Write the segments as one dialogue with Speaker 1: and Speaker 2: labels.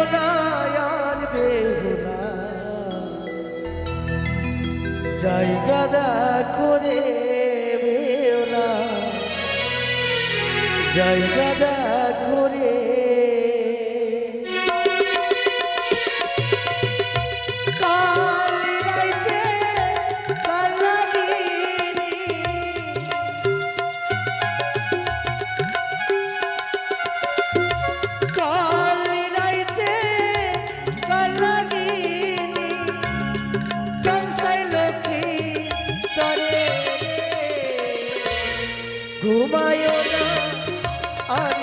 Speaker 1: বেহুলায়ার বেহুলা। জায়গাদা করে বেহুলা। জায়গাদা করে ঘুমায় আর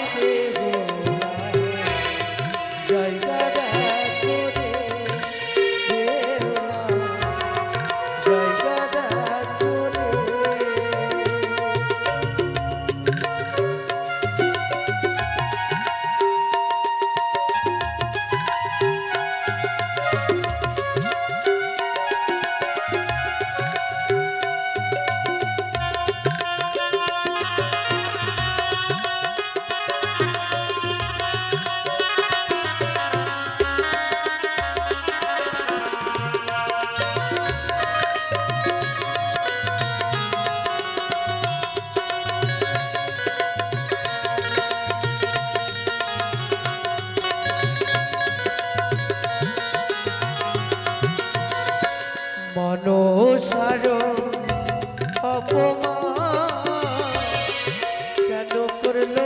Speaker 1: অপমান কেন করল?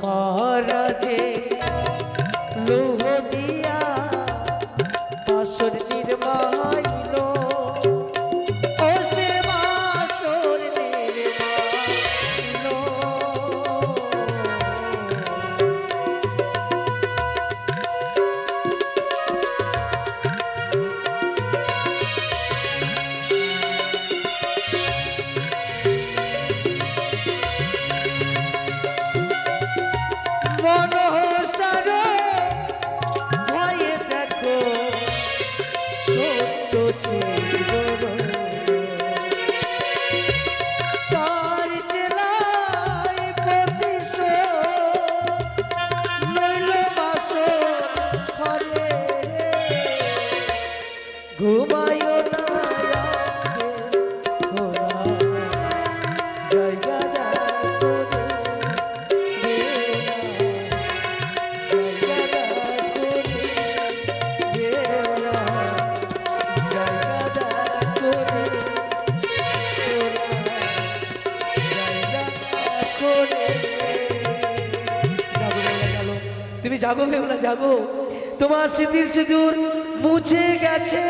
Speaker 1: পরদে লোহ তুমি জাগো বেহুলা জাগো। তোমার স্মৃতির সিঁদুর মুছে গেছে।